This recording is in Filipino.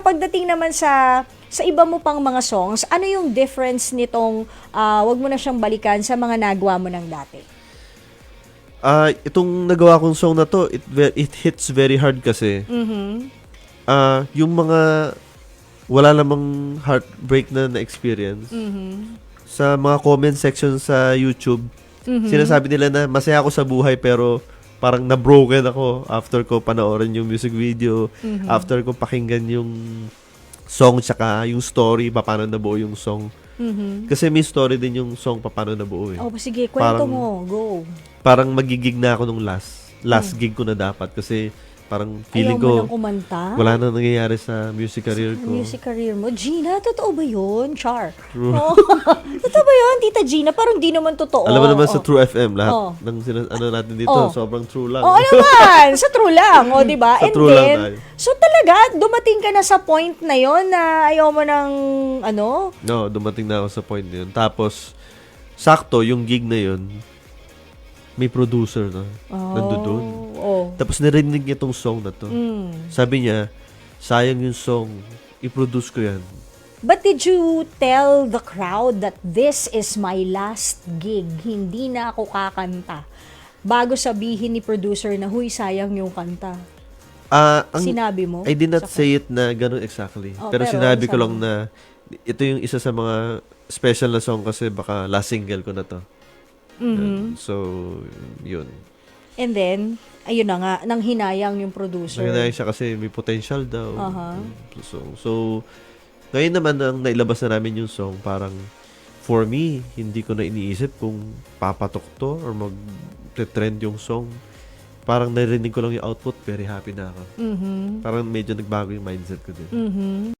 Pagdating naman sa sa iba mo pang mga songs, ano yung difference nitong ah, wag mo na siyang balikan sa mga nagawa mo ng dati? Ah, itong nagawa kong song na to, it it hits very hard kasi. Mhm. Ah, yung mga wala namang heartbreak na na-experience. Mhm. Sa mga comment section sa YouTube, Mhm. sinasabi nila na masaya ako sa buhay pero parang na-broken ako after ko panoorin yung music video, Mhm. after ko pakinggan yung song tsaka yung story, paano nabuo yung song. Mhm. Kasi may story din yung song paano nabuo eh. Oh, sige, kwento Parang- mo. Go. Parang magigig na ako nung last. Last gig ko na dapat kasi parang feeling. Ayaw mo ko nang kumanta? wala na nangyayari sa music career Sa ko. music career mo. Gina, totoo ba yun? Char. True. Oh. totoo ba yun, Tita Gina? Parang di naman totoo. Alam mo naman sa Oh. True FM, lahat Oh. ng sina- ano natin dito, Oh. sobrang true lang. Oo naman, sa true lang, o, di ba? Sa And true lang then, tayo. so talaga, dumating ka na sa point na yon na ayaw mo ng, ano? No, dumating na ako sa point na yun. Tapos, sakto, yung gig na yun, may producer na. Nandoon. Oh. Tapos narinig niya tong song na to. Mm. Sabi niya, sayang yung song, i-produce ko yan. But did you tell the crowd that this is my last gig? Hindi na ako kakanta. Bago sabihin ni producer na, huy, sayang yung kanta. Ah, ang, Sinabi mo? I did not sa- say it na ganun exactly. Oh, pero, pero sinabi ko lang na ito yung isa sa mga special na song kasi baka last single ko na to. Mhm. So, yun. And then, ayun na nga, nang hinayang yung producer. Nangyayari siya kasi may potential daw. Aha. So, so, ngayon naman nang nailabas na namin yung song, parang for me, hindi ko na iniisip kung papatok to or mag-trend yung song. Parang narinig ko lang yung output, very happy na ako. Mhm. Parang medyo nagbago yung mindset ko din. Mhm.